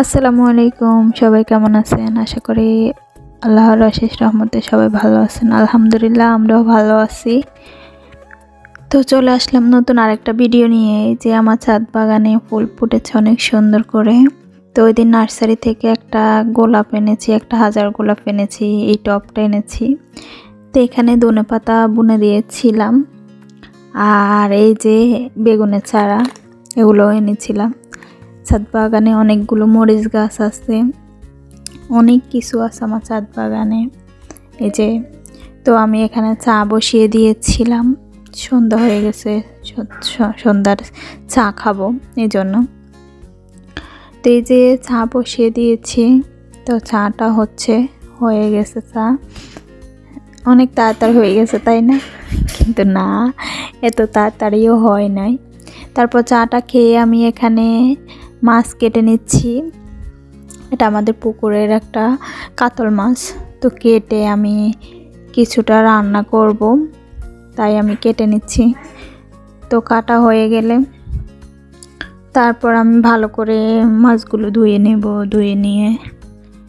আসসালামু আলাইকুম, সবাই কেমন আছেন? আশা করি আল্লাহর অশেষ রহমতে সবাই ভালো আছেন। আলহামদুলিল্লাহ, আমরাও ভালো আছি। তো চলে আসলাম নতুন আরেকটা ভিডিও নিয়ে। যে আমার ছাদ বাগানে ফুল ফুটেছে অনেক সুন্দর করে। তো ওই দিন নার্সারি থেকে একটা গোলাপ এনেছি, একটা হাজার গোলাপ এনেছি, এই টপটা এনেছি। তো এখানে ধনে পাতা বুনে দিয়েছিলাম। আর এই যে বেগুনের চারা এগুলো এনেছিলাম। ছাদ বাগানে অনেকগুলো মরিচ গাছ আছে। অনেক কিছু আছে আমার ছাদ বাগানে। এই যে, তো আমি এখানে চা বসিয়ে দিয়েছিলাম। সন্ধ্যা হয়ে গেছে সন্ধ্যার চা খাব এই জন্য তো এই যে চা বসিয়ে দিয়েছি, তো চাটা হচ্ছে, হয়ে গেছে চা। অনেক তাড়াতাড়ি হয়ে গেছে, তাই না? কিন্তু না, এত তাড়াতাড়িও হয় নাই। তারপর চাটা খেয়ে আমি এখানে মাছ কেটে নিচ্ছি। এটা আমাদের পুকুরের একটা কাতল মাছ। তো কেটে আমি কিছুটা রান্না করব। তাই আমি কেটে নিচ্ছি। তো কাটা হয়ে গেলে তারপর আমি ভালো করে মাছগুলো ধুয়ে নেব, ধুয়ে নিয়ে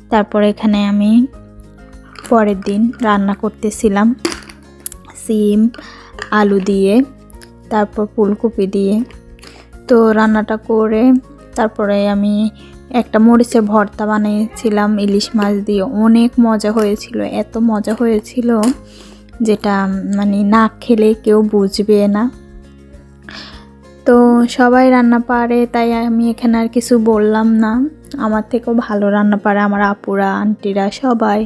তারপর এখানে আমি পরের দিন রান্না করতেছিলাম সিম, আলু দিয়ে, তারপর ফুলকপি দিয়ে। তো রান্নাটা করে তারপরে আমি একটা মরিচের ভর্তা বানিয়েছিলাম, ইলিশ মাছ দিয়ে। অনেক মজা হয়েছিল, এত মজা হয়েছিল যেটা মানে না খেলে কেউ বুঝবে না। তো সবাই রান্না পারে, তাই আমি এখানে আর কিছু বললাম না। আমার থেকেও ভালো রান্না পারে আমার আপুরা, আন্টিরা, সবাই।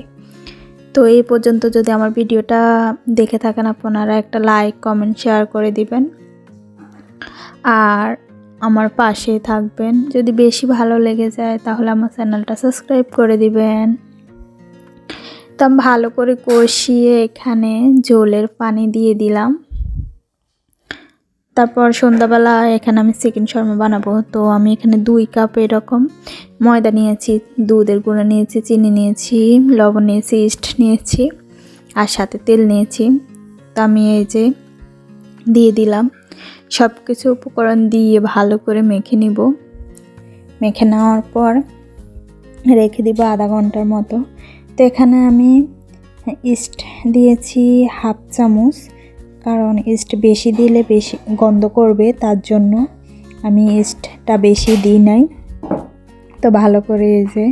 তো এই পর্যন্ত যদি আমার ভিডিওটা দেখে থাকেন আপনারা, একটা লাইক কমেন্ট শেয়ার করে দিবেন। আর আমার পাশে থাকবেন। যদি বেশি ভালো লেগে যায়, তাহলে আমার চ্যানেলটা সাবস্ক্রাইব করে দিবেন। তো আমি ভালো করে কষিয়ে এখানে জলের পানি দিয়ে দিলাম। তারপর সন্ধ্যাবেলা এখানে আমি চিকেন শর্মা বানাবো। তো আমি এখানে দুই কাপ এরকম ময়দা নিয়েছি, দুধের গুঁড়ো নিয়েছি, চিনি নিয়েছি, লবণ নিয়েছি, ইস্ট নিয়েছি, আর সাথে তেল নিয়েছি। তো আমি এই যে দিয়ে দিলাম। সব কিছু উপকরণ দিয়ে ভালো করে মেখে নিব। মেখে নেওয়ার পর রেখে দিব আধা ঘণ্টার মতো। তো এখানে আমি ইস্ট দিয়েছি হাফ চামচ, কারণ ইস্ট বেশি দিলে বেশি গন্ধ করবে, তার জন্য আমি ইস্টটা বেশি দিই নাই। তো ভালো করে এই যে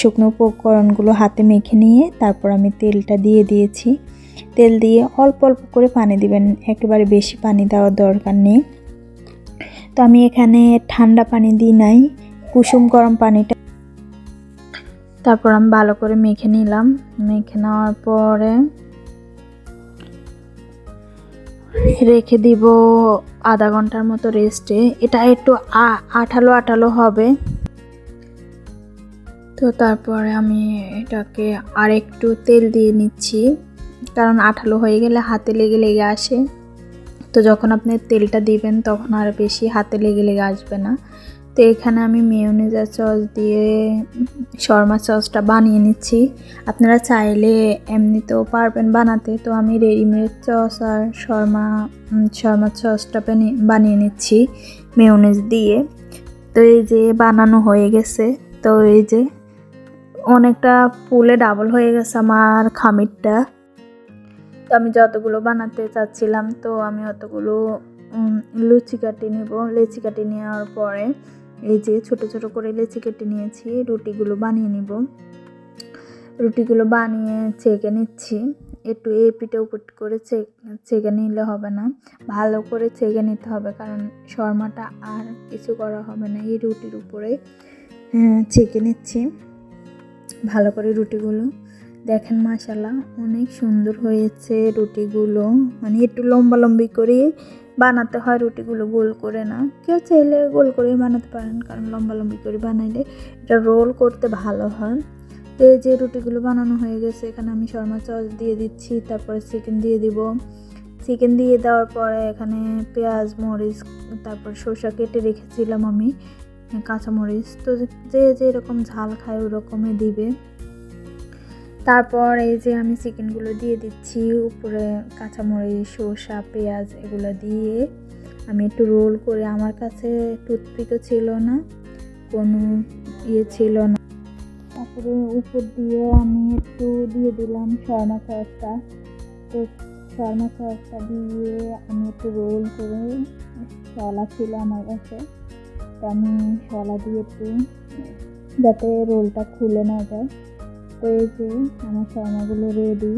শুকনো উপকরণগুলো হাতে মেখে নিয়ে তারপর আমি তেলটা দিয়ে দিয়েছি। তেল দিয়ে অল্প অল্প করে পানি দিবেন। একেবারে বেশি পানি দেওয়ার দরকার নেই। তো আমি এখানে ঠান্ডা পানি দিই নাই, কুসুম গরম পানিটা। তারপর আমি ভালো করে মেখে নিলাম। মেখে নেওয়ার পরে রেখে দিব আধা ঘণ্টার মতো রেস্টে। এটা একটু আঠালো আঠালো হবে। তো তারপরে আমি এটাকে আর একটু তেল দিয়ে নিচ্ছি। কারণ আঠালো হয়ে গেলে হাতে লেগে লেগে আসে। তো যখন আপনি তেলটা দিবেন, তখন আর বেশি হাতে লেগে লেগে আসবে না। তো এখানে আমি মেয়োনেজা সস দিয়ে শর্মা সসটা বানিয়ে নিচ্ছি। আপনারা চাইলে এমনিতেও পারবেন বানাতে। তো আমি রেডিমেড সস আর শর্মা শর্মা সসটা বানিয়ে- নিচ্ছি মেয়োনেজ দিয়ে। তো এই যে বানানো হয়ে গেছে। তো এই যে অনেকটা ফুলে ডাবল হয়ে গেছে আমার খামিরটা। তো আমি যতগুলো বানাতে চাচ্ছিলাম তো আমি অতগুলো লুচি কাটি নেব। লেচি কাটি নেওয়ার পরে এই যে ছোট ছোট করে লেচি কেটে নিয়েছি রুটিগুলো বানিয়ে নিব। রুটিগুলো বানিয়ে ছেঁকে নিচ্ছি। একটু এ পিঠে উপিট করে ছেঁক নিলে হবে না। ভালো করে ছেঁকে নিতে হবে কারণ শর্মাটা আর কিছু করা হবে না। এই রুটির উপরে হ্যাঁ, ছেঁকে নিচ্ছি। ভালো করে রুটিগুলো দেখেন মাশাল্লাহ অনেক সুন্দর হয়েছে রুটিগুলো। মানে একটু লম্বা লম্বি করে বানাতে হয় রুটিগুলো, গোল করে না। কেউ চাইলে গোল করে বানাতে পারেন, কারণ লম্বা লম্বি করে বানাইলে এটা রোল করতে ভালো হয়। তো এই যে রুটিগুলো বানানো হয়ে গেছে, এখানে আমি শর্মা সস দিয়ে দিচ্ছি, তারপরে চিকেন দিয়ে দিব। চিকেন দিয়ে দেওয়ার পরে এখানে পেঁয়াজ, মরিচ, তারপর শসা কেটে রেখেছিলাম আমি, কাঁচামরিচ। তো যে যেরকম ঝাল খায় ওরকমই দিবে। তারপর এই যে আমি চিকেনগুলো দিয়ে দিচ্ছি, উপরে কাঁচামরিচ, শসা, পেঁয়াজ এগুলো দিয়ে আমি একটু রোল করে, আমার কাছে টুথপিকও ছিল না, কোনো ইয়ে ছিল না। তারপরে উপর দিয়ে আমি একটু দিয়ে দিলাম শর্মা সসটা। তো শর্মা সসটা দিয়ে আমি একটু রোল করে, শলা ছিল আমার কাছে, তো আমি শলা দিয়ে একটু যাতে রোলটা খুলে না যায়। তো যে আমার শর্মাগুলো রেডি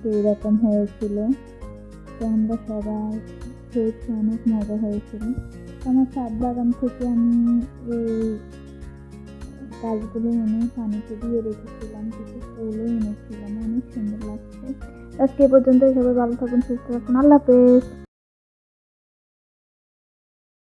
তো এরকম হয়েছিল। তো আমরা সবাই খেয়েছি অনেক মজা হয়েছিল। আমার সাত বাগান থেকে আমি এই গাছগুলো এনে পানিতে দিয়ে রেখেছিলাম, কিছু ফুলও এনেছিলাম। অনেক সুন্দর লাগছে। আজকে পর্যন্ত সবাই ভালো থাকুন, সুস্থ থাকুন। আল্লাহ হাফেজ।